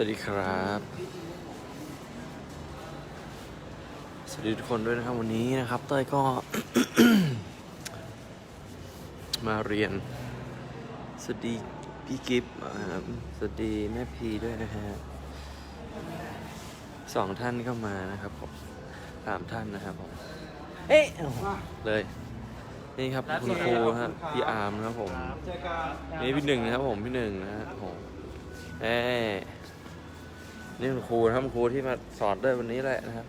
วัสดีครับ สวัสดีทุกคนด้วยนะครับวันนี้นะครับเต้ยก็ มาเรียน สวัสดีพี่กิฟต์อ่าสวัสดีแม่พีด้วยนะฮะสองท่านก็มานะครับผมสามท่านนะครับผม เอ๊ะโอ้โหเลย นี่ครับคุณครูครับพี่อาร์มนะครับผม นี่พี่หนึ่งนะครับผมพี่หนึ่งนะฮะโอ้โหเอ้ นี่คุณครูนะครับคุณครูที่มาสอนด้วยวันนี้แหละนะครับ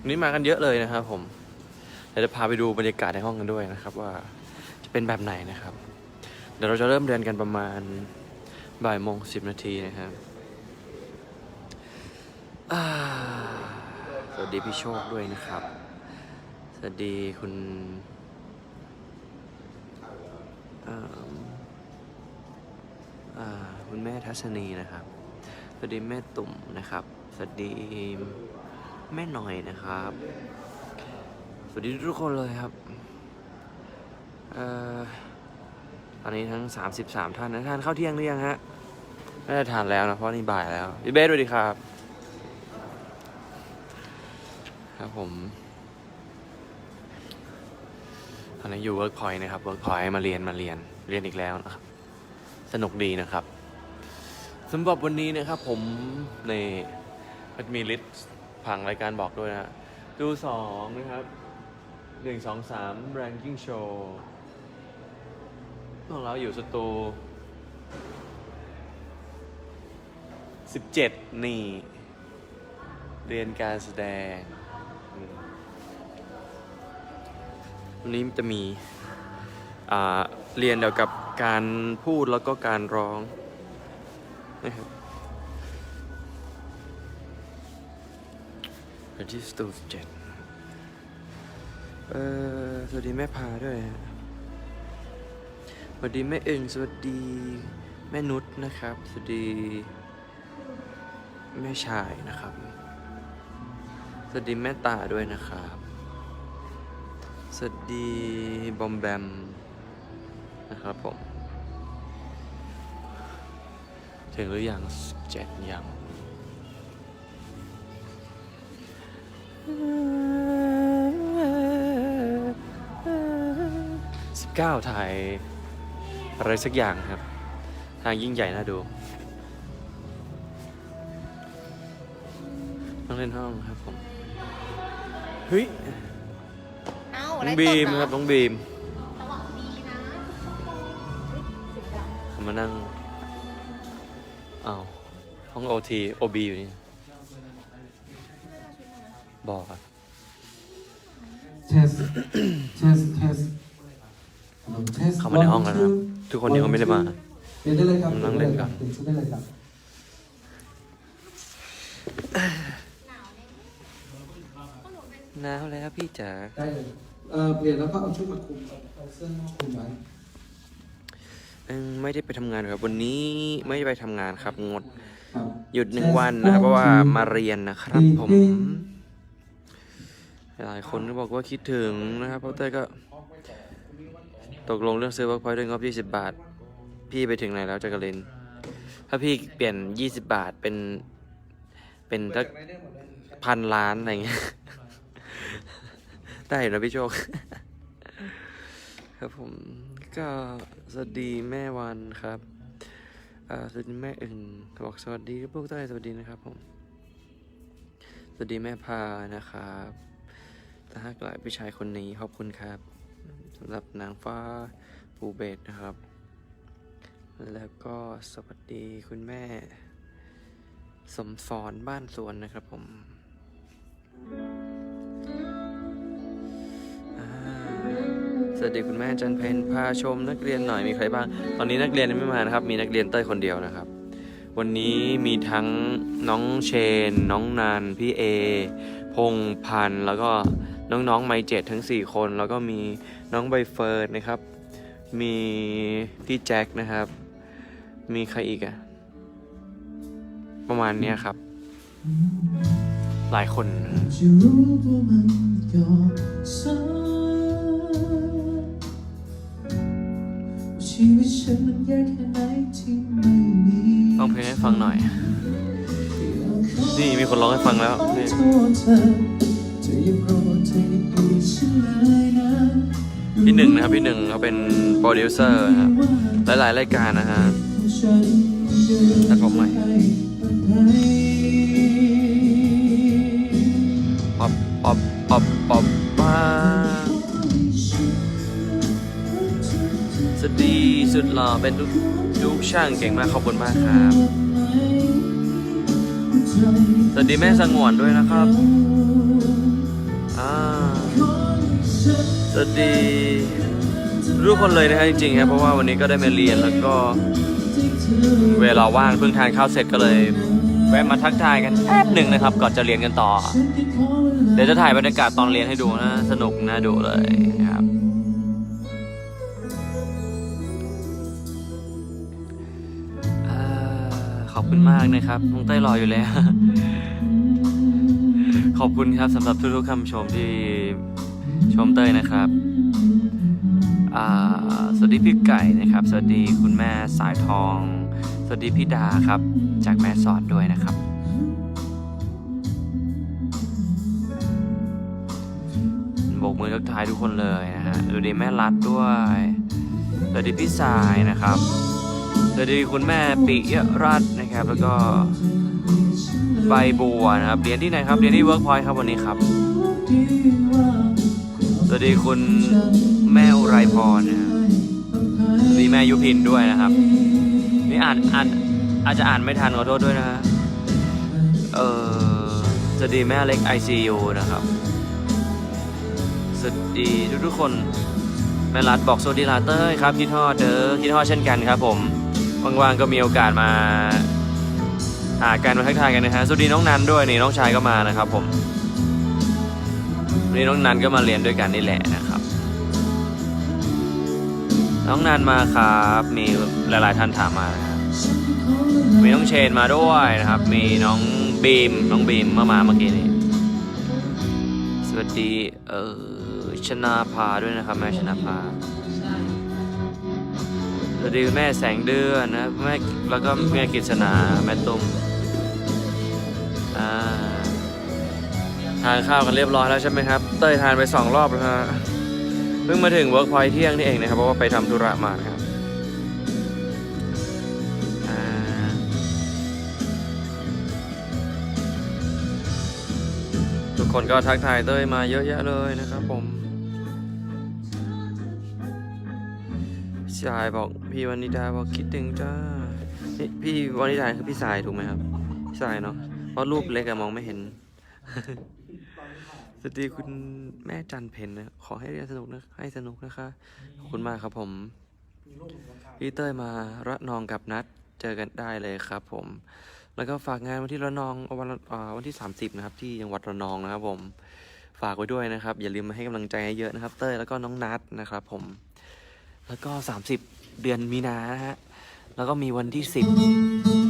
วันนี้มากันเยอะเลยนะครับ ผมเดี๋ยวจะพาไปดูบรรยากาศในห้องกันด้วยนะครับ ว่าจะเป็นแบบไหนนะครับ เดี๋ยวเราจะเริ่มเรียนกันประมาณบ่ายโมงสิบนาทีนะครับสวัสดีพี่โชคด้วยนะครับ สวัสดีคุณคุณแม่ทัศนีนะครับ สวัสดีแม่ตุ่มนะครับ สวัสดีแม่หน่อยนะครับ สวัสดีทุกคนเลยครับ เอ่อ ตอนนี้ทั้ง 33 ท่านนะท่านเข้าเที่ยงหรือยังฮะ น่าจะทานแล้วนะ เพราะนี่บ่ายแล้วพี่เบสสวัสดีครับ ครับผม ตอนนี้อยู่เวิร์กพอยต์นะครับ เวิร์กพอยต์มาเรียนมาเรียน เรียนอีกแล้วนะครับ สนุกดีนะครับ สำหรับวันนี้นะครับผมในมันมีลิสต์ผังรายการบอกด้วยนะดูสองนะครับหนึ่งสองสาม ranking show พวกเราอยู่สตูสิบเจ็ดนี่ เรียนการแสดง วันนี้จะมีอ่าเรียนเกี่ยวกับการพูดแล้วก็การร้อง นะครับเป็นที่สตูดิเจ็ดเออสวัสดีแม่พาด้วยฮะสวัสดีแม่เอิงสวัสดีแม่นุชนะครับ สวัสดีแม่ชายนะครับ สวัสดีแม่ตาด้วยนะครับ สวัสดีบอมแบมนะครับผม ถึงหรือยังเจ็ดยังสิบเก้าถ่ายอะไรสักอย่างครับ ทางยิ่งใหญ่น่าดูต้องเล่นห้องครับผมเฮ้ยเอ้าน้อะไรองตบีดมเหอครับน้องบีมสวัสดีนะเขามานั่งอ้าว ห้องโอทีโอบีอยู่นี่บอกอะ test test test ลอง test เข้ามาในห้องแล้วนะครับ ทุกคนที่เขาไม่ได้มาเรียนได้เลยครับนั่งเล่นกันเรียนชุดได้เลยครับหนาวแล้วพี่จ๋าได้เลยเอ่อเปลี่ยนแล้วก็เอาชุดมาคลุมเอาเสื้อมาคลุมไว้เอิ่มไม่ได้ไปทำงานครับ วันนี้ไม่ได้ไปทำงานครับงดครับ หยุดหนึ่งวันนะครับเพราะว่ามาเรียนนะครับ ผม หลายคนก็บอกว่าคิดถึงนะครับเพราะเต้ยก็ ตกลงเรื่องซื้อเวิร์กพอยต์ด้วยงบ20บาท พี่ไปถึงไหนแล้วจักรินถ้าพี่เปลี่ยน20บาทเป็น เป็นสักพันล้านอะไรเงี้ยได้อยู่นะพี่โชค ครับผมก็สวัสดีแม่วันครับ อ่าสวัสดีแม่อึ่งบอกสวัสดีพวกเต้ยสวัสดีนะครับผม สวัสดีแม่พานะครับถ้าหากหลายพี่ชายคนนี้ขอบคุณครับสำหรับนางฟ้าปูเบศนะครับ แล้วก็สวัสดีคุณแม่ สมสอนบ้านสวนนะครับผม สวัสดีคุณแม่จันเพนพาชมนักเรียนหน่อยมีใครบ้าง ตอนนี้นักเรียนยังไม่มานะครับ มีนักเรียนเต้ยคนเดียวนะครับ วันนี้มีทั้งน้องเชน น้องนันพี่เอ พงษ์พันธ์แล้วก็น้องๆไมเจ็ดทั้ง 4 คน แล้วก็มีน้องใบเฟิร์นนะครับ มีพี่แจ็คนะครับ มีใครอีกอะประมาณเนี้ยครับ หลายคน ชีวิตฉันมันแย่แค่ไหนที่ไม่มีร้องเพลงให้ฟังหน่อย นี่มีคนร้องให้ฟังแล้วนี่โทษเธอเธอยังโกรธเธอยังเกลียดฉันเลยนะพี่หนึ่งนะครับพี่หนึ่งเขาเป็นโปรดิวเซอร์นะครับหลายๆรายการนะฮะฉันเดินตัดผมใหม่ อเป็นทุกทุกช่างเก่งมากขอบคุณมากครับ สวัสดีแม่สงวนด้วยนะครับอ่าสวัสดีทุกคนเลยนะฮะจริงๆครับเพราะว่าวันนี้ก็ได้มาเรียนแล้วก็ เวลาว่างเพิ่งทานข้าวเสร็จก็เลยแวะมาทักทายกันแป๊บหนึ่งนะครับ ก่อนจะเรียนกันต่อ เดี๋ยวจะถ่ายบรรยากาศตอนเรียนให้ดูนะ สนุกน่าดูเลยนะครับ คุณมากนะครับน้องเต้ยรออยู่แล้ว ขอบคุณครับสำหรับทุกๆคำชมที่ชมเต้ยนะครับอ่าสวัสดีพี่ไก่นะครับ สวัสดีคุณแม่สายทอง สวัสดีพี่ดาครับ จากแม่สอดด้วยนะครับ โบกมือทักทายทุกคนเลยนะฮะสวัสดีแม่รัดด้วย สวัสดีพี่สายนะครับ สวัสดีคุณแม่ปิยรัตน์นะครับ แล้วก็ใบบัวนะครับเรียนที่ไหนครับเรียนที่เวิร์กพอยต์ครับวันนี้ครับ สวัสดีคุณแม่อุไรพรนะครับสวัสดีแม่ยุพินด้วยนะครับ นี่อ่านอ่านอาจจะอ่านไม่ทันขอโทษด้วยนะฮะเออสวัสดีแม่เล็ก ICU นะครับสวัสดีทุกทุกๆคนแม่รัดบอกสวัสดีลาเต้ยครับคิดฮอดเด้อคิดฮอดเช่นกันครับผม ว่างๆก็มีโอกาสมาหากันมาทักทายกันนะฮะสวัสดีน้องนันด้วยนี่น้องชายก็มานะครับผมนี่น้องนันก็มาเรียนด้วยกันนี่แหละนะครับ น้องนันมาครับมีหลายๆท่านถามมานะครับมีน้องเชนมาด้วยนะครับ มีน้องบีมน้องบีมมื่อมาเมื่อกี้นี้สวัสดีเออชนาภาด้วยนะครับแม่ชนาภา สวัสดีแม่แสงเดือนนะแม่แล้วก็แม่กิษณาแม่ตุ้มทานข้าวกันเรียบร้อยแล้วใช่ไหมครับ เต้ยทานไปสองรอบแล้วฮะเพิ่งมาถึงเวิร์กพอยเที่ยงนี่เองนะครับ เพราะว่าไปทำธุระมาครับทุกคนก็ทักทายเต้ยมาเยอะแยะเลยนะครับผม ชายบอกพี่วานิดาบอกคิดถึงจ้านี่พี่วานิดาคือพี่สายถูกไหมครับพี่สายเนาะเพราะรูปเล็กอะมองไม่เห็นสวัสดีคุณแม่จันเพนนะขอให้เรียนสนุกนะให้สนุกนะคะ ขอบคุณมากครับผมพี่เต้ยมาระนองกับนัดเจอกันได้เลยครับ ผม แล้วก็ฝากงานวันที่ระนองวันอ่าวันที่ 30 นะครับ ที่จังหวัดระนองนะครับ ผมฝากไว้ด้วยนะครับ อย่าลืมมาให้กำลังใจให้เยอะนะครับ เต้ยแล้วก็น้องนัดนะครับ ผม แล้วก็ 30 เดือนมีนานะฮะ แล้วก็มีวันที่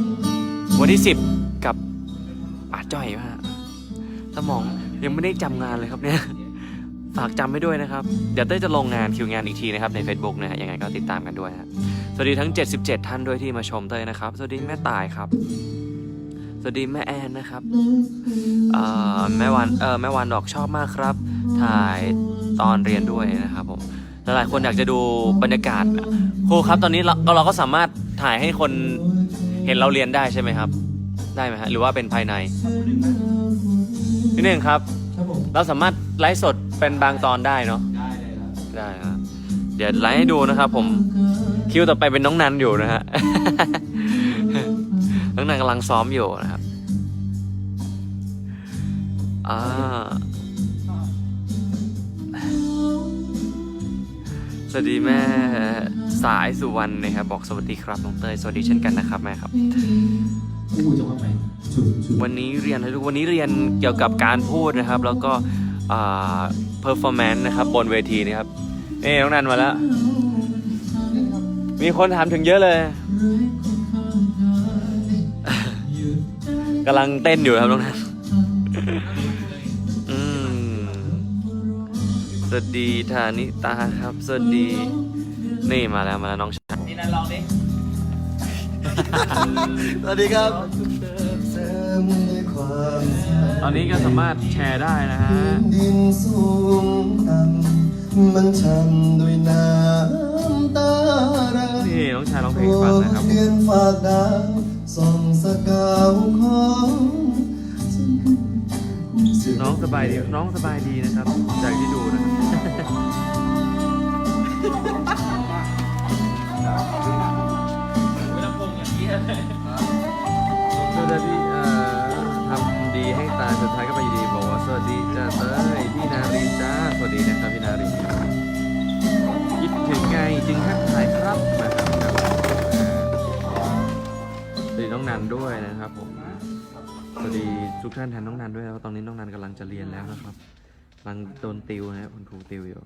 10 วันที่ 10 กับป่าจ้อยฮะสมองยังไม่ได้จำงานเลยครับเนี่ย ฝากจำไว้ด้วยนะครับ เดี๋ยวเต้ยจะลงงานคิวงานอีกทีนะครับใน Facebook นะฮะยังไงก็ติดตามกันด้วยฮะสวัสดีทั้ง 77 ท่านด้วยที่มาชมเต้ยนะครับ สวัสดีแม่ตายครับ สวัสดีแม่แอนนะครับแม่วันแม่วันดอกชอบมากครับ ถ่ายตอนเรียนด้วยนะครับผม หลายๆคนอยากจะดูบรรยากาศครูครับตอนนี้เราเราก็สามารถถ่ายให้คนเห็นเราเรียนได้ใช่ไหมครับ ได้ไหมฮะหรือว่าเป็นภายในนิดหนึ่งครับ เราสามารถไลฟ์สดเป็นบางตอนได้เนาะได้เลยครับได้ครับเดี๋ยวไลฟ์ให้ดูนะครับผมคิวต่อไปเป็นน้องนันอยู่นะฮะน้องนันกำลังซ้อมอยู่นะครับอ่า สวัสดีแม่สายสุวรรณนะครับบอกสวัสดีครับน้องเตยสวัสดีเช่นกันนะครับแม่ครับอู้จะว่าไหมถูกถูกวันนี้เรียนอะไรทุกวันนี้เรียนเกี่ยวกับการพูดนะครับ แล้วก็อ่า performance นะครับบนเวทีนะครับเอ้น้องนันมาแล้ว มีคนถามถึงเยอะเลยกำลังเต้นอยู่ครับน้องนัน สวัสดีธานิตาครับ สวัสดี นี่มาแล้วมาแล้วน้องชายสวัสดีครับเสิร์ฟมด้วยความเศร้าตอนนี้ก็สามารถแชร์ได้นะฮะพื้นดินสูงต่ำมันชันด้วยน้ำตาเรานี่น้องชายร้องเพลงให้ฟังนะครับ เดือนฝากดาวส่องสกาวของฉันคือน้องสบายดี น้องสบายดีนะครับ จากที่ดูนะครับ สวัสดีเอ่อทำดีให้ตายสุดท้ายก็ไปดีบอกว่าสวัสดีจ้าเต้ยพี่นารินจ้าสวัสดีนะครับพี่นารินคิดถึงไงจึงทักทายครับนะครับสวัสดีน้องนันด้วยนะครับผมสวัสดีทุกท่านแทนน้องนันด้วยนะครับตอนนี้น้องนันกำลังจะเรียนแล้วนะครับกำลังโดนติวนะครับคุณครูติวอยู่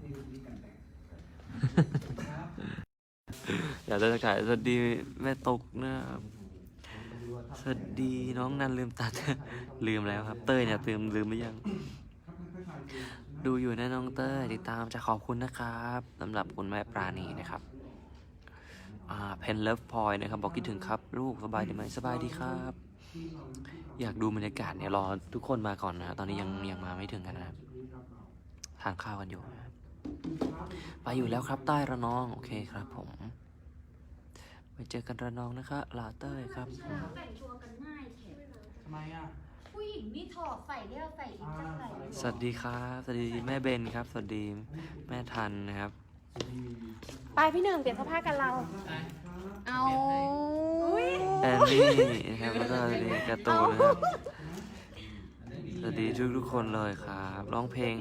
อยากจะทักทายสวัสดีแม่ตกนะครับสวัสดีน้องนันลืมตัดลืมแล้วครับ เต้ยเนี่ยลืมลืมหรือยัง ดูอยู่นะน้องเต้ยติดตามจะขอบคุณนะครับสำหรับคุณแม่ปราณีนะครับอ่าเพนเลิฟพอยนะครับ บอกคิดถึงครับ ลูกสบายดีไหมสบายดีครับ อยากดูบรรยากาศเนี่ยรอทุกคนมาก่อนนะ ตอนนี้ยังยังมาไม่ถึงกันนะครับทานข้าวกันอยู่ ไปอยู่แล้วครับใต้ระนอง โอเคครับผมไปเจอกันระนองนะคะลาเต้ยครับแต่งตัวกันง่ายแถมทำไมอะผู้หญิงนี่ถอดใส่เรียกใส่อีกจะใส่สวัสดีครับ สวัสดีแม่เบนครับ สวัสดีแม่ทันนะครับ ไปพี่หนึ่งเปลี่ยนเสื้อผ้ากันเรา เอาแอนนี่นะครับแล้วก็สวัสดีการ์ตูนนะครับ สวัสดีทุกทุกๆคนเลยครับ ร้องเพลง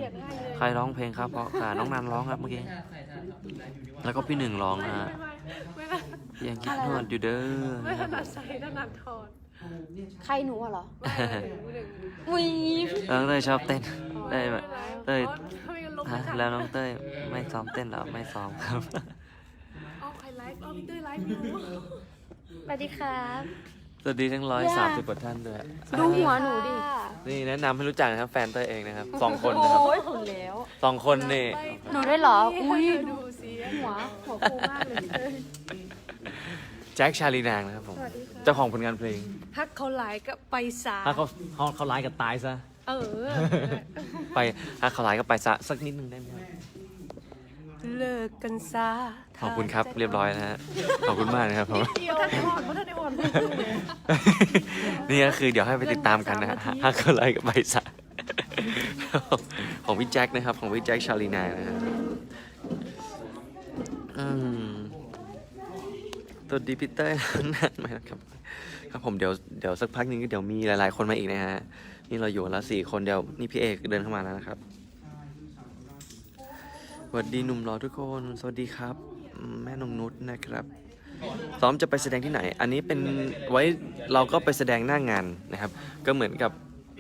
ใครร้องเพลงครับ เพราะค่ะน้องนันร้องครับเมื่อกี้ แล้วก็พี่หนึ่งร้องนะฮะไม่ได้ยังคิดนวดอยู่เด้อไม่ถนัดใส่ถนัดถอดใครหนูอะเหรอไม่ได้หนึ่งอุ้ยแล้วน้องเต้ยชอบเต้นได้ไหมเต้ยทำไมกันลบฮะไม่ทันแล้วน้องเต้ยไม่ซ้อมเต้นเหรอไม่ซ้อมครับอ๋อใครไลฟ์อ๋อพี่เต้ยไลฟ์อยู่สวัสดีครับ สวัสดีทั้งร้อยสามสิบกว่าท่านด้วยดูหัวหนูดิ นี่แนะนำให้รู้จักนะครับแฟนเต้ยเองนะครับสองคนนะครับโอ้ยหุ่นแล้วสองคนนี่หนูได้เหรอ อุ้ยดูสิหัวหัวฟูมากเลยพี่เต้ยแจ็คชาลีนางนะครับผมเจ้าของผลงานเพลงถ้าเขาไลฟ์ก็ไปสาถ้าเขาเขาเขาไลฟ์กับตายซะเออ ไปถ้าเขาไลฟ์ก็ไปซะสักนิดนึงได้ไหมครับ เลิกกันซะขอบคุณครับเรียบร้อยนะฮะขอบคุณมากนะครับผม เดียวท่านอ่อนเพราะท่านอ่อนนี่ก็คือเดี๋ยวให้ไปติดตามกันนะฮะถ้าเขาไลฟ์กับไปซะของพี่แจ็คนะครับ ของพี่แจ็คชาลีนางนะฮะอืมสวัสดีพีเตอร์นั่นไหมนะครับ ครับผมเดี๋ยวเดี๋ยวสักพักหนึงก็เดี๋ยวมีหลายๆ คนมาอีกนะฮะ นี่เราอยู่กันแล้วสี่คนเดี๋ยวนี่พี่เอกเดินเข้ามาแล้วนะครับ สวัสดีหนุ่มรอทุกคน สวัสดีครับ แม่นงนุชนะครับซ้อมจะไปแสดงที่ไหน อันนี้เป็นไว้เราก็ไปแสดงหน้างานนะครับ ก็เหมือนกับ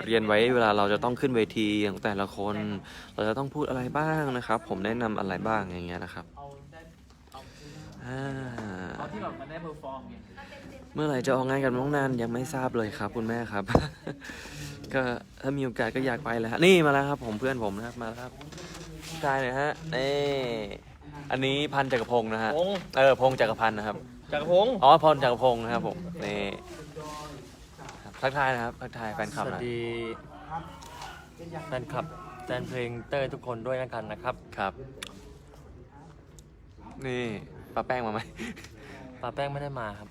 เรียนไว้เวลาเราจะต้องขึ้นเวทีของแต่ละคน เราจะต้องพูดอะไรบ้างนะครับ ผมแนะนำอะไรบ้างอย่างเงี้ยนะครับเมื่อไหร่จะออกงานกับน้องนานยังไม่ทราบเลยครับ คุณแม่ครับ ก็ถ้ามีโอกาสก็อยากไปเลยฮะนี่มาแล้วครับ ผมเพื่อนผมนะครับมาแล้วครับ ทายหน่อยฮะนี่อันนี้พันจักรพงศ์นะฮะพงษ์เออพงศ์จักรพันธ์นะครับจักรพงศ์อ๋อพรจักรพงศ์นะครับผมนี่ครับทักทายนะครับทักทายแฟนคลับสวัหนะสดีแฟนคลับแฟนเพลงเต้ยทุกคนด้วยแล้วกันนะครับครับ นี่ป้าแป้งมาไหมปาแป้งไม่ได้มาครับ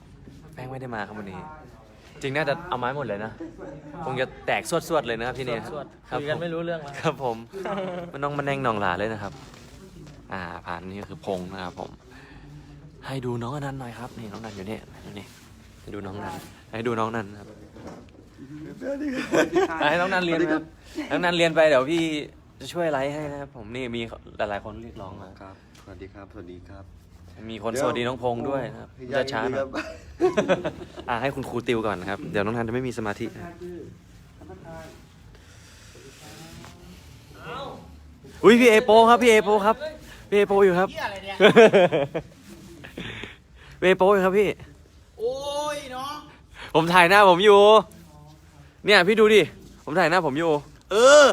แป้งไม่ได้มาครับวันนี้ จริงน่าจะเอาไม้หมดเลยนะ คงจะแตกสวดๆเลยนะครับที่นี่สวดครับคุยกันผมไม่รู้เรื่องแล้ว ครับผม มันน้องมันแนงหนองหลาเลยนะครับ อ่าผ่านนี่ก็คือพงษ์นะครับผม ให้ดูน้องอนันต์หน่อยครับนี่น้องนันอยู่นี่นี่ให้ดูน้องนันให้ดูน้องนันครับอะให้น้องนันเรียนนะครับน้องนันเรียนไปเดี๋ยวพี่จะช่วยไลฟ์ให้นะครับผมนี่มีหลายๆคนเรียกร้องมา ครับ สวัสดีครับ สวัสดีครับ มีคนสวัสดีน้องพงษ์ด้วยนะครับพี่จะช้าหน่อยครับอ่าให้คุณครูติวก่อนนะครับ เดี๋ยวน้องนันจะไม่มีสมาธินะอุ้ยพี่เอโปครับพี่เอโปครับพี่เอโปอยู่ครับพี่เอโปอยู่ครับพี่ โอ้ยเนาะผมถ่ายหน้าผมอยู่ เนี่ยพี่ดูดิ ผมถ่ายหน้าผมอยู่ เออ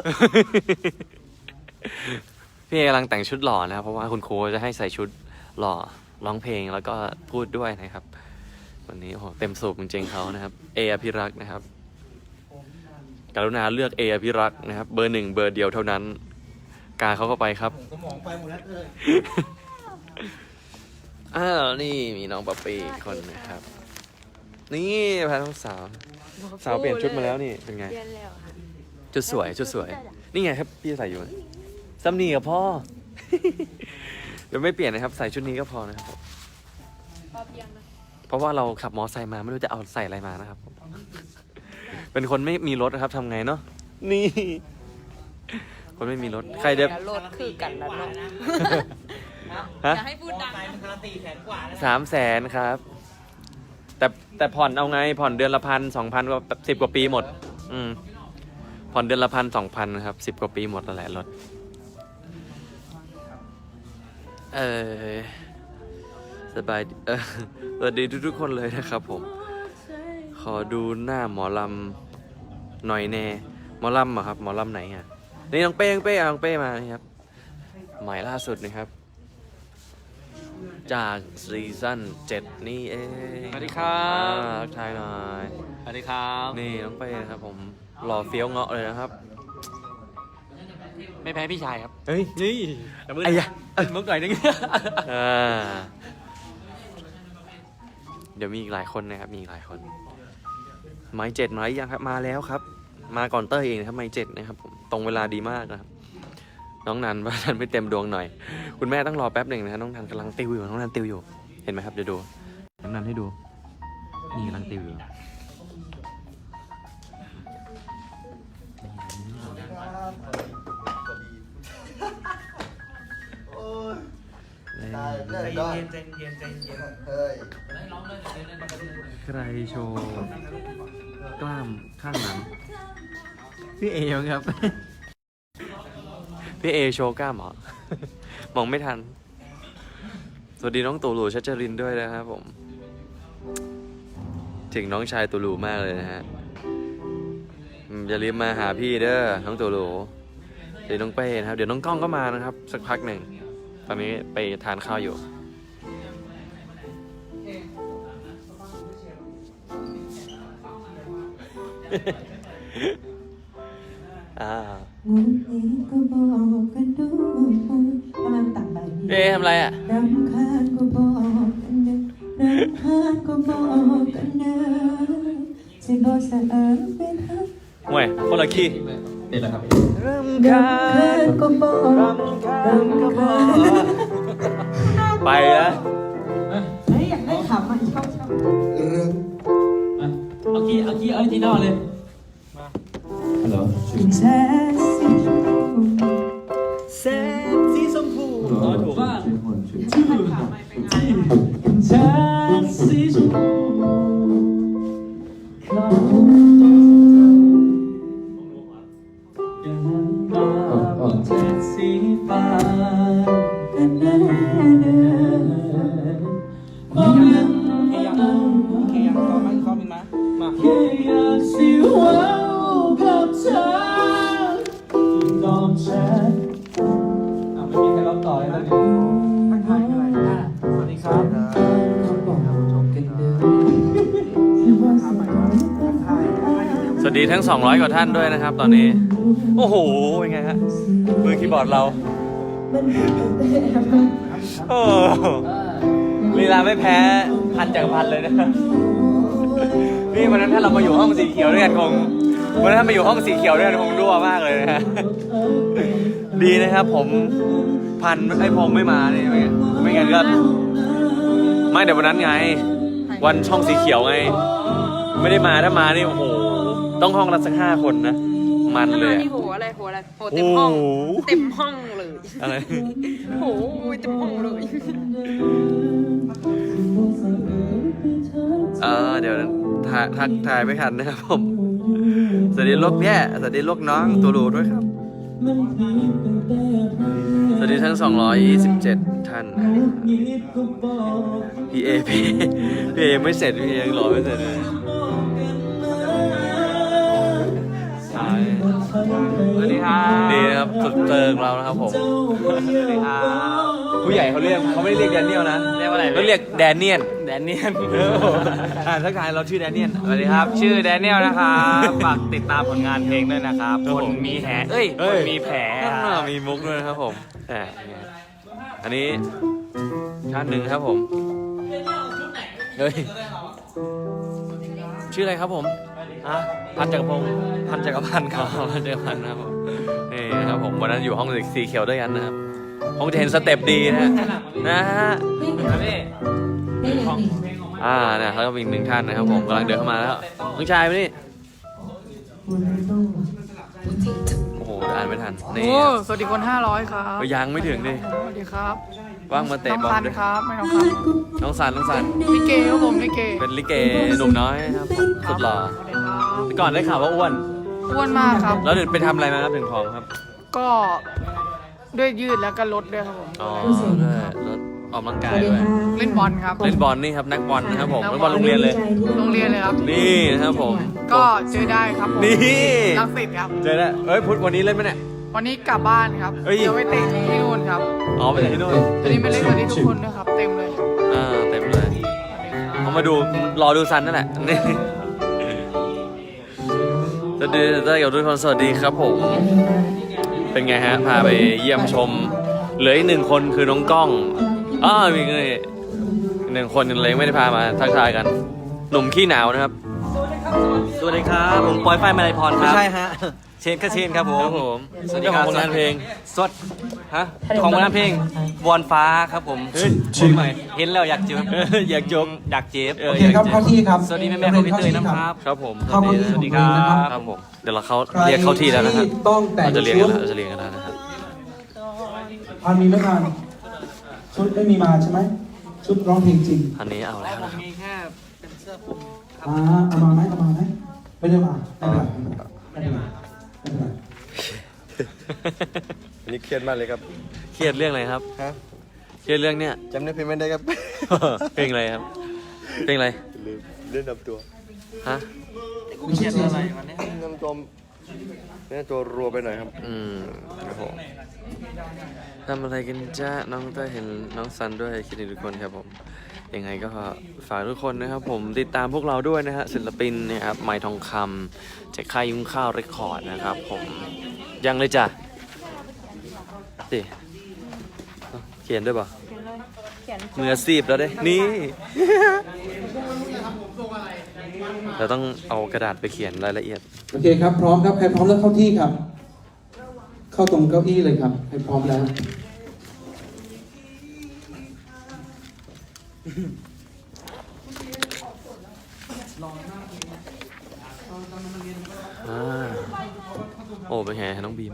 พี่เอกำลังแต่งชุดหล่อนะครับเพราะว่าคุณครูจะให้ใส่ชุด หล่อร้องเพลงแล้วก็พูดด้วยนะครับ วันนี้โอ้โหเต็มสูบจริงๆเขานะครับ เออภิรักษ์นะครับกรุณาเลือกเออภิรักษ์นะครับ เบอร์หนึ่งเบอร์เดียวเท่านั้น กาเขาเข้าไปครับสมองไปหมดแล้วเอออ้าวนี่มีน้องป๊อปปี้อีกคนนะครับ นี่พาน้องสาว สาวเปลี่ยนชุดมาแล้วนี่เป็นไงเรียนแล้วค่ะชุดสวยชุดสวย นี่ไงครับพี่ใส่อยู่ซัมนี่กับพ่อ เดี๋ยวไม่เปลี่ยนนะครับ ใส่ชุดนี้ก็พอนะครับผมพอเพียงนะเพราะว่าเราขับมอไซค์มาไม่รู้จะเอาใส่อะไรมานะครับผมเป็นคนไม่มีรถนะครับทำไงเนาะนี่ คนไม่มีรถใครจะรถคือกันแล้วเนาะฮะ อย่าให้พูดดังสามแสนครับ แต่แต่ผ่อนเอาไงผ่อนเดือนละพันสองพันกว่าสิบกว่าปีหมด อืมผ่อนเดือนละพันสองพันนะครับสิบกว่าปีหมดแล้วแหละรถ เออสบายดีเออสวัสดีทุกๆคนเลยนะครับผม ขอดูหน้าหมอลำหน่อยแน่ หมอลำเหรอครับ หมอลำไหนอะนี่น้องเป้น้องเป้เอาน้องเป้มานี่ครับหมายล่าสุดนะครับ จากซีซั่น7นี่เองสวัสดีครับอ่าทักทายหน่อย สวัสดีครับ นี่น้องเป้นะครับผมหล่อเฟี้ยวเงาะเลยนะครับ ไม่แพ้พี่ชายครับ เฮ้ย นี่ไอ้ยะมึงหน่อยนึงอ่าเดี๋ยวมีอีกหลายคนนะครับ มีอีกหลายคน ไม้เจ็ดมาหรือยังครับ มาแล้วครับ มาก่อนเต้ยเองนะครับ ไม้เจ็ดนะครับผม ตรงเวลาดีมากนะครับ น้องนันว่านันไม่เต็มดวงหน่อย คุณแม่ต้องรอแป๊บหนึ่งนะครับน้องนันกำลังติวอยู่ น้องนันติวอยู่ เห็นไหมครับ เดี๋ยวดู น้องนันให้ดู นี่กำลังติวอยู่ ได้ได้ได้ใจเย็นใจเย็นเฮ้ยใครโชว์กล้ามข้างหลังพี่เอครับพี่เอโชว์กล้ามเหรอมองไม่ทัน สวัสดีน้องตูหลูชัชจรินด้วยนะครับผม ถึงน้องชายตูหลูมากเลยนะฮะอืมอย่าลืมมาหาพี่เด้อน้องตูหลูเดี๋ยวน้องเป้นะครับ เดี๋ยวน้องกล้องก็มานะครับ สักพักหนึ่ง ตอนนี้ไปทานข้าวอยู่ อ่างูเองก็บอกกันดูทำไมมันต่างไปนี่เอ๊ะทำอะไรอะ รำคาญก็บอกกันเด้อรำคาญก็บอกกันเด้อสิบอกสะเอิญเป็นฮัก ห่วยคนละขี้ รำคาญก็บอกรำคาญไปแล้วเฮ้ยอยากได้ขำอะชอบชอบเรื่องเอาคีเอาคีเอาทีนอเลยแซ่สิช ทั้ง200กว่าท่านด้วยนะครับ ตอนนี้ โอ้โหเป็นไงฮะมือคีย์บอร์ดเรามันเป็นแต่โอ้ลีลาไม่แพ้พันจากรพันเลยนะนี่วันนั้นถ้าเรามาอยู่ห้องสีเขียวด้วยกันคงวันนั้นถ้ามาอยู่ห้องสีเขียวด้วยกันคงรั่วมากเลยนะฮะดีนะครับ ผมพันไอ้พงไม่มานี่ไม่งั้นไม่งั้นก็ไม่เดี๋ยววันนั้นไง วันช่องสีเขียวไง ไม่ได้มาถ้ามานี่โอ้โห ต้องห้องละสักห้าคนนะ มันถ้าเลมายอะ นี่โหอะไรโหอะไรโหเต็มห้องโอ้โห เต็มห้องเลยอะไร โหเต็มห้องเลยเออเดี๋ยวถ่ายทักถ่ายไม่ทันนะครับผม สวัสดีลูกแย่สวัสดีลูกน้องตูรูด้วยครับ สวัสดีทั้ง 227 ท่านพี่เอพี่พี่เอไม่เสร็จพี่เอยังรอไม่เสร็จเลยสาย นี่นะครับ สุดเติงเรานะครับผมสวัสดีครับผู้ใหญ่เขาเรียกเขาไม่ได้เรียกแดเนียลนะเรียกว่าอะไรเขาเรียกแดเนียนแดเนียลเอออ่าทักทายเราชื่อแดเนียนสวัสดีครับ ชื่อแดเนียลนะครับฝากติดตามผลงานเพลงด้วยนะครับครับคผมนมีแผลเอ้ยเอ้คยนมีแผลอ่ามีมุกด้วยนะครับผมแหมอันนี้ชาติหนึ่งครับผมเฮ้ยชื่ออะไรครับผมฮะพันจักรพงศ์พันจักรพันธ์คอ๋รัอบเจอพันนะครับผม นี่นะครับผมวันนั้นอยู่ห้องสีเขียวด้วยกันนะครับคงจะเห็นสเต็ปดีนะฮะนะฮะครับพี่ได้ยังนี่อ่าเนี่ยเขาก็มีอีกหนึ่งท่านนะครับผมกำลังเดินเข้ามาแล้วน้องชายไปนี่โอ้โหอ่านไม่ทันนี่โอ้สวัสดีคน 500 ครับก็ยังไม่ถึงดิสวัสดีครับว่างมาเตะน้องบอลพันด้วยครับไม่น้องครับน้องสันน้องสันลิเกครับผมลิเก เป็นลิเกหนุ่มน้อยครับผมสุดหล่อสวัสดีครับแต่ก่อนได้ข่าวว่าอ้วน อ้วนมากครับ แล้วเดี๋ยวไปทำอะไรมาครับถึงผอมครับ ก็ด้วยยืดแล้วก็ลดด้วยครับผม อ๋อด้วยลดออกกำลังกายสวัสดีด้วยค่ะเล่นบอลครับ เล่นบอลนี่ครับนักบอลนะครับผมนักบอลโรงเรียนเลย โรงเรียนเลยครับ นี่นะครับผม ก็เจอได้ครับผมนี่ รังสิตครับ เจอแล้วเอ้ยพุธวันนี้เล่นไหมเนี่ย วันนี้กลับบ้านครับเอ้ย เดี๋ยวไปเตะที่นู่นครับอ๋อไปที่นู่นอันนี้ไม่เล่นกับที่ทุกคนด้วยครับ เต็มเลยอ่าเต็มเลยเขามาดูรอดูซันนั่นแหละนี่ สวัสดีเต้ยกับทุกคนสวัสดีครับผม เป็นไงฮะ พาไปเยี่ยมชม เหลืออีกหนึ่งคนคือน้องกล้องอ้าวมีอีกหนึ่งคนเลยไม่ได้พามาทักทายกัน หนุ่มขี้หนาวนะครับ สวัสดีครับ ผมปอยไฟมาลัยพรครับไม่ใช่ฮะ เชนคาเชนครับผคมรับผมสวัสดีเจ้าคขรัอบงผลงานเพลงสวัสดฮะฮัลโหลของผลงานเพลงวอนฟ้าครับผมเฮ้ยชื่อใหม่เห็นแล้วอยากเจ็บเอออยากจบอยากเจ็บเออโอเคครับเข้าที่ครับสวัสดีแม่แม่ๆของพี่เตยนะครับครับผมเข้าเก้าอี้สวัสดีคขรัองตัวเองนะครับบครับผมเดี๋ยวเราเขาใครเรียกเข้าที่แล้วนะครับที่ต้องแต่งเราจะเรียนชุกันดแล้วเราจะเรียนกันแล้วนะครับพันมีไหมพันชุดไม่มีมาใช่ไหมชุดร้องเพลงจริงอันนี้เอาแล้วนะครับมีแค่เป็นเสื้อคลุมอ่าเอามาไหมเอามาไหมไม่ได้มาไม่เป็นไรไม่เอันนี้เครียดมากเลยครับเครียดเรื่องอะไรครับ ฮะเครียดเรื่องเนี้ย จำได้เพลงไม่ได้ครับ เพลงอะไรครับ เพลงอะไร ลืมเล่นนำตัวฮะไม่ใช่อะไรวันนี้นำตัวเล่นตัวรัวไปหน่อยครับอืม ครับผมทำอะไรกันจ้าน้องเต้ยเห็นน้องซันด้วยคิดถึงทุกคนครับผม ยังไงก็ฝากทุกคนนะครับผมติดตามพวกเราด้วยนะฮะศิลปินนะครับไมค์ทองคำจากค่ายยุ้งข้าวเรคคอร์ดนะครับผมยังเลยจ้ะสิเขียนด้วยป่ะเมืออาชีพแล้วเด้นี่เราต้องเอากระดาษไปเขียนรายละเอียด โอเคครับ พร้อมครับ ใครพร้อมแล้วเข้าที่ครับ เข้าตรงเก้าอี้เลยครับ ใครพร้อมแล้ว อ่าโอ้เป็นไงน้องบีม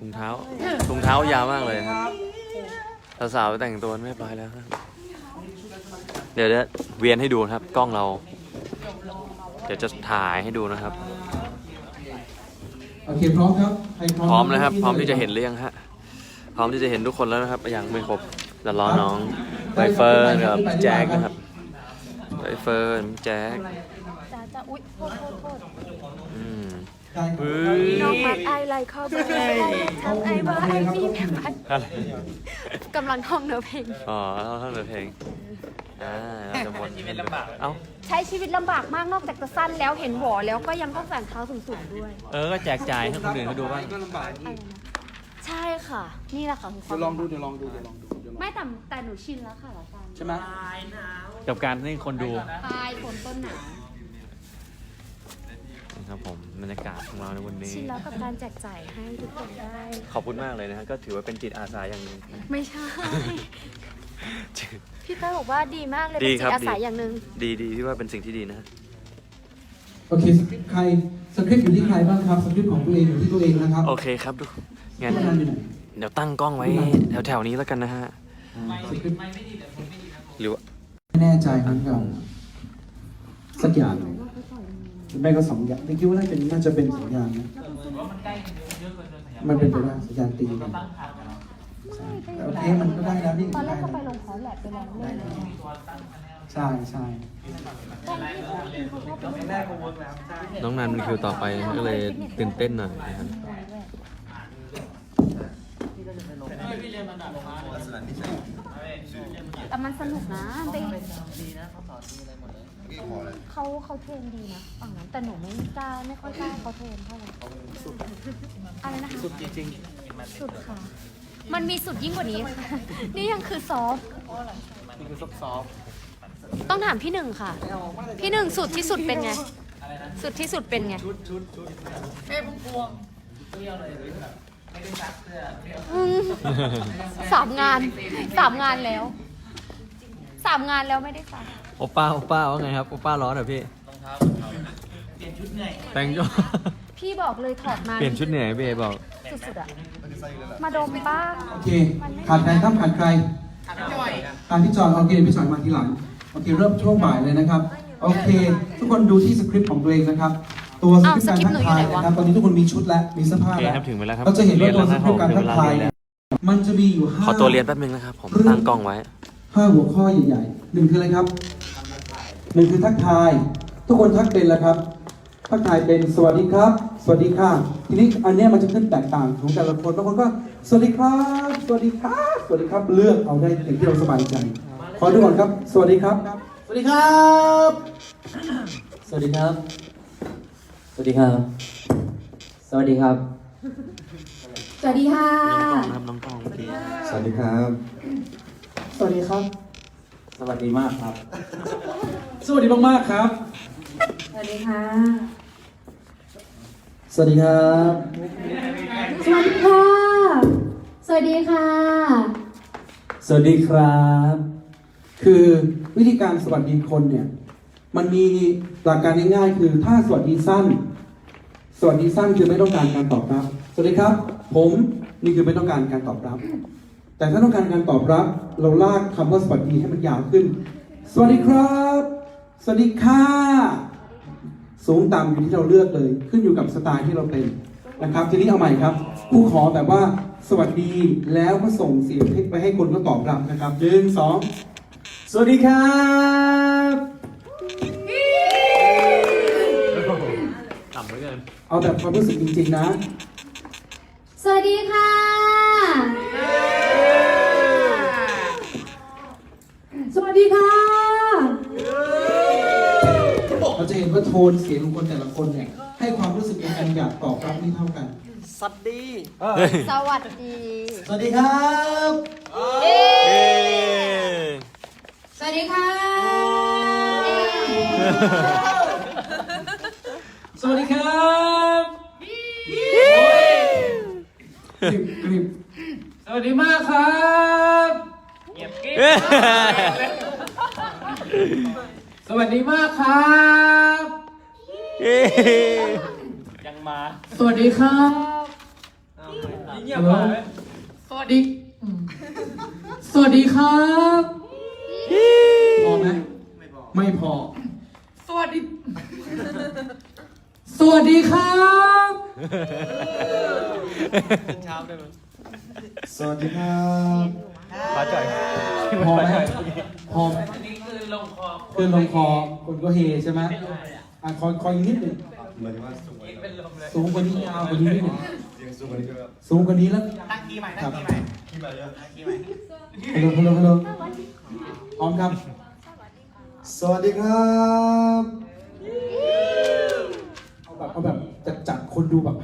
ถุงเท้าถุงเท้ายาวมากเลยครับสาวๆแต่งตัวไม่เรียบร้อยแล้วครับเดี๋ยวเดี๋ยวเวียนให้ดูนะครับ กล้องเรา เดี๋ยวจะถ่ายให้ดูนะครับโอเคพร้อมครับใครพร้อมพร้อมนะครับ พร้อมที่จะเห็นหรือยังฮะ พร้อมที่จะเห็นทุกคนแล้วนะครับยังไม่ครบเดี๋ยวรอน้อง ใบเฟิร์นกับแจ็คนะครับใบเฟิร์นแจ็คจ้าจ้าอุ๊ยโทษโทษโทษอืมได้เฮ้ยน้องมักไอไลเข้าไปไอทำไอว่าไอมีแม่พันอะไรกำลังท่องเนื้อเพลงอ๋อเราท่องเพลงอ่าเราจะวนเอ้าใช้ชีวิตลำบากมากนอกจากจะสั้นแล้วเห็นหวอแล้วก็ยังต้องใส่รองเท้าสูงๆด้วย เออก็แจกจ่ายให้คนอื่นเขาดูบ้างอะไรนะ ใช่ค่ะ นี่แหละค่ะคือความเดี๋ยวลองดูเดี๋ยวลองดูเดี๋ยวลองดูเดี๋ยวลองไม่แต่แต่หนูชินแล้วค่ะละกันใช่ไหมกับการให้คนดูปลายฝนต้นหนาวนะครับผมบรรยากาศของเราในวันนี้ ชินแล้วกับการแจกจ่ายให้ทุกคนได้ ขอบคุณมากเลยนะฮะก็ถือว่าเป็นจิตอาสาอย่างหนึงไม่ใช่ พี่เต้ยบอกว่าดีมากเลยดีเป็นครัจิบตอาสาดี อย่างหนึ่ง ดีดีที่ว่าเป็นสิ่งที่ดีนะฮะ โอเคสคริปต์ใครสคริปต์อยู่ที่ใครบ้างครับสคริปต์ของตัวเองอยู่ที่ตัวเองนะครับ โอเคครับดูงั้นที่นั่ นอยู่ไหนเดี๋ยวตั้งกล้องไว้แถวๆนี้แล้วกันนะฮะสคริปต์หรือว่าไม่แน่ใจครับกับสักอย่างหนึ่งหรือไม่ก็สองอย่างไม่คิดว่าน่าจะน่าจะเป็นสัญญาณนะมันเป็นไปได้สัญญาณตีกันโอเคมันก็ได้แล้วนี่ตอนแรได้กก็แล้วไปลงพร้อมแหละไปลองเล่นเลยใช่ใช่น้องนันเป็นคิวต่อไปก็เลยตื่นเต้นหน่อยนะครับ แต่มันสนุกนะเบเขาเขาเทรนดีนะฝั่งนั้นแต่หนูไม่กล้าไม่ค่อยกล้าเขาเทรนเท่าไหร่อะไรนะคะสุดจริงๆสุดค่ะ มันมีสุดยิ่งกว่านี้ค่ะนี่ยังคือซอฟต์นี่คือซอฟซอฟต้องถามพี่หนึ่งค่ะ พี่หนึ่งสุดที่สุดเป็นไง สุดที่สุดเป็นไง อืมสามงานสามงานแล้วสามงานแล้วไม่ได้สักโอป้าโอป้าว่าไงครับโอป้าร้อนเหรอพี่แต่งชุดพี่บอกเลยถอดมาเปลี่ยนชุดเหนื่อยพี่เอบอก สุดๆอะมาดมบ้างโอเค ขาดใครครับขาดใคร ขาดพี่จอยขาดพี่จอยโอเคเดี๋ยวพี่จอยมาทีหลัง โอเค เริ่มช่วงบ่ายเลยนะครับ โอเค ทุกคนดูที่สคริปต์ของตัวเองนะครับ ตัวสอ้าวคริปต์การทักทายสคริปต์หนูอยู่ไหนวะนะครับตอนนี้ทุกคนมีชุดแล้วมีเสื้อผ้าโอเคแล้วครับถึงเวลาครับเราจะเห็นว่าตัวเรีสยนคริปต์การแล้วทักนะทายผมเนี่ยมันจะมีอยู่ห้า ขอตัวเรียนแป๊บนึงนะครับ ผมตั้งกล้องไว้ ห้าหัวข้อใหญ่ๆหนึ่งคืออะไรครับหนึ่งคือทักทาย ทุกคนทักเป็นแล้วครับ ทักทายเป็นสวัสดีครับ สวัสดีค่ะ ทีนี้อันเนี้ยมันจะขึ้นแตกต่างของแต่ละคนบางคนก็สวัสดีครับ สวัสดีครับ สวัสดีครับ เลือกเอาได้อย่างที่เราสบายใจ ขอทุกคนครับ สวัสดีครับ สวัสดีครับ สวัสดีครับ สวัสดีครับ สวัสดีครับ สวัสดีค่ะ น้องกล้องนะครับน้องกล้องเมื่อกี้สวัสดีครับ สวัสดีครับ สวัสดีมากครับ สวัสดีมากๆครับ สวัสดีค่ะ สวัสดีครับ สวัสดีค่ะ สวัสดีค่ะ สวัสดีครับ คือวิธีการสวัสดีคนเนี่ย มันมีหลักการง่ายๆคือถ้าสวัสดีสั้น สวัสดีสั้นคือไม่ต้องการการตอบรับ สวัสดีครับ ผมนี่คือไม่ต้องการการตอบรับ แต่ถ้าต้องการการตอบรับ เราลากคำว่าสวัสดีให้มันยาวขึ้น สวัสดีครับ สวัสดีค่ะ สูงต่ำอยู่ที่เราเลือกเลย ขึ้นอยู่กับสไตล์ที่เราเป็นนะครับ ทีนี้เอาใหม่ครับผู้ขอแบบว่าสวัสดีแล้วก็ส่งเสียงไปให้คนก็ตอบรับนะครับหนึ่งสองสวัสดีครับ เหลือเกินเอาแบบความรู้สึกจริงๆนะ สวัสดีค่ะ สวัสดีค่ะ เราจะเห็นว่าโทนเสียงของคนแต่ละคนเนี่ย ให้ความรู้สึกในการอยากตอบรับไม่เท่ากัน สวัสดี สวัสดีครับเอ้ยสวัสดีค่ะส วัสดีครับกริบกริบสวัสดีมากครับเงียบกิ๊บเอ้ยสวัสดีมากครับเอ้ยยังมา สวัสดีครับเงียบมาไหมสวัสดีอืมสวัสดีครับพอไหมไม่พอ สวัสดี สวัสดีครับ เช้าได้ไหมสวัสดีครับปลาจ่อยพอไหมพอไหมนี่คือลงคอคือลงคอคนก็เฮใช่ไหมอะคอยคอยอีกนิดหนึ่งเหมือนว่าสูงเป็นลมเลยสูงกว่านี้ยาวกว่านี้นิดหนึ่งเสียงสูงกว่านี้ก็แบบสูงกว่านี้แล้ว ตั้งคีย์ใหม่คตั้รังบคีย์ใหม่ที่มาเยอะตั้งคีย์ใหม่ฮัลโหลฮัลโหลฮัลโหลพร้อมครับ สวัสดีครับเอา แบบเอาแบบจัดจัดคนดูแบบ